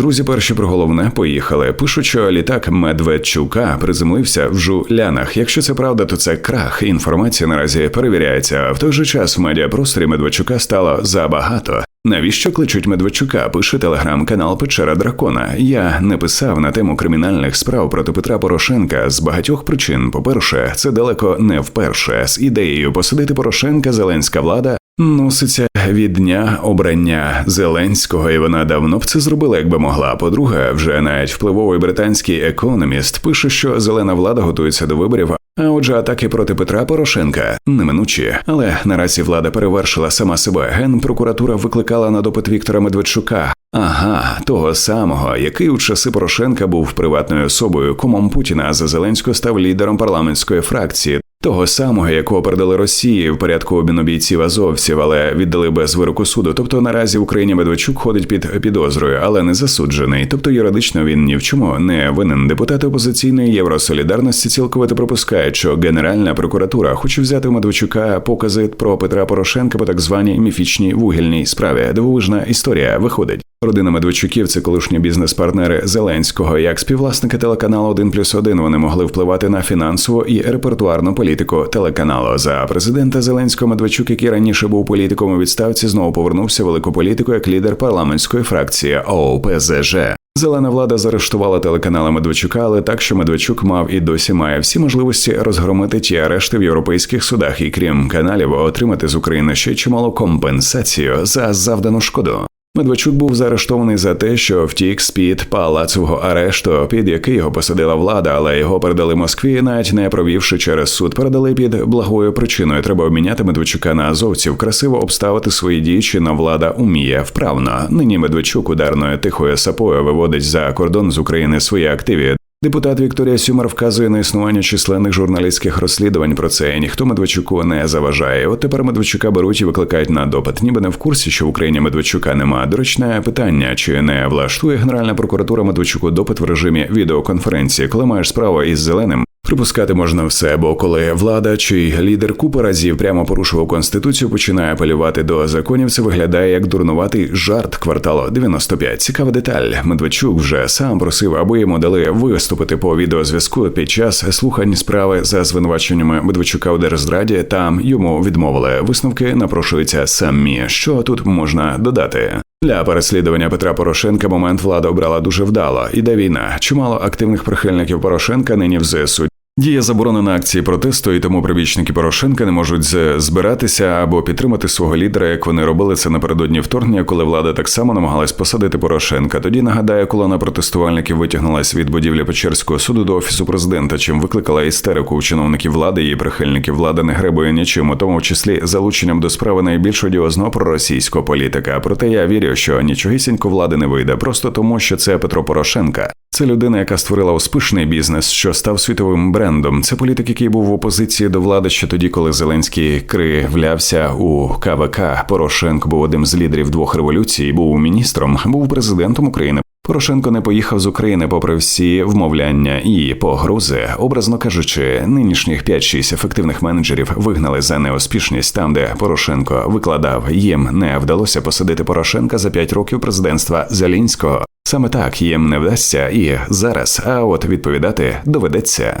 Друзі, перші про головне поїхали. Пишуть, що літак Медведчука приземлився в жулянах. Якщо це правда, то це крах. Інформація наразі перевіряється. В той же час в медіапросторі Медведчука стало забагато. Навіщо кличуть Медведчука? Пише телеграм-канал Печера Дракона. Я не писав на тему кримінальних справ проти Петра Порошенка з багатьох причин. По-перше, це далеко не вперше. З ідеєю посадити Порошенка зеленська влада носиться від дня обрання Зеленського, і вона давно б це зробила, якби могла. По-друге, вже навіть впливовий британський економіст пише, що зелена влада готується до виборів. А отже, атаки проти Петра Порошенка неминучі. Але наразі влада перевершила сама себе. Генпрокуратура викликала на допит Віктора Медведчука. Ага, того самого, який у часи Порошенка був приватною особою, комом Путіна, за Зеленського став лідером парламентської фракції. Того самого, якого передали Росії в порядку обміну бійців азовців, але віддали без вироку суду. Тобто наразі Україні Медведчук ходить під підозрою, але не засуджений. Тобто юридично він ні в чому не винен. Депутати опозиційної євросолідарності цілковито пропускають, що Генеральна прокуратура хоче взяти у Медведчука покази про Петра Порошенка по так званій міфічній вугільній справі. Дивовижна історія виходить. Родина Медведчуків це колишні бізнес-партнери Зеленського. Як співвласники телеканалу «1 плюс 1» вони могли впливати на фінансову і репертуарну політику телеканалу. За президента Зеленського Медведчук, який раніше був політиком у відставці, знову повернувся в велику політику як лідер парламентської фракції ОПЗЖ. Зелена влада заарештувала телеканали Медведчука, але так, що Медведчук мав і досі має всі можливості розгромити ті арешти в європейських судах і крім каналів отримати з України ще чимало компенсацію за завдану шкоду. Медведчук був заарештований за те, що втік з під палацового арешту, під який його посадила влада, але його передали Москві, навіть не провівши через суд, передали під благою причиною. Треба обміняти Медведчука на азовців, красиво обставити свої дії, чи на влада уміє вправно. Нині Медведчук ударною тихою сапою виводить за кордон з України свої активи. Депутат Вікторія Сюмар вказує на існування численних журналістських розслідувань про це. Ніхто Медведчуку не заважає. От тепер Медведчука беруть і викликають на допит. Ніби не в курсі, що в Україні Медведчука нема. Доречне питання: чи не влаштує Генеральна прокуратура Медведчуку допит в режимі відеоконференції, коли маєш справу із зеленим? Припускати можна все, бо коли влада чи лідер купа разів прямо порушував конституцію, починає апелювати до законів. Це виглядає як дурнуватий жарт кварталу 95. Цікава деталь. Медведчук вже сам просив, аби йому дали виступити по відеозв'язку під час слухань справи за звинуваченнями Медведчука у держзраді. Там йому відмовили. Висновки напрошуються самі. Що тут можна додати? Для переслідування Петра Порошенка момент влада обрала дуже вдало. Іде війна. Чимало активних прихильників Порошенка нині в ЗСУ. Діє заборона на акції протесту, і тому прибічники Порошенка не можуть збиратися або підтримати свого лідера, як вони робили це напередодні вторгнення, коли влада так само намагалась посадити Порошенка. Тоді нагадаю, колона протестувальників витягнулась від будівлі Печерського суду до офісу президента, чим викликала істерику у чиновників влади і прихильників влади не гребує нічим, у тому числі залученням до справи найбільш одіозного проросійського політика. Проте я вірю, що нічогісінько влади не вийде, просто тому, що це Петро Порошенка. Це людина, яка створила успішний бізнес, що став світовим брендом. Це політик, який був в опозиції до влади ще тоді, коли Зеленський кривлявся у КВК. Порошенко був одним з лідерів двох революцій, був міністром, був президентом України. Порошенко не поїхав з України попри всі вмовляння і погрози, образно кажучи, нинішніх 5-6 ефективних менеджерів вигнали за неуспішність там, де Порошенко викладав. Їм не вдалося посадити Порошенка за 5 років президентства Зелінського. Саме так їм не вдасться і зараз, а от відповідати доведеться.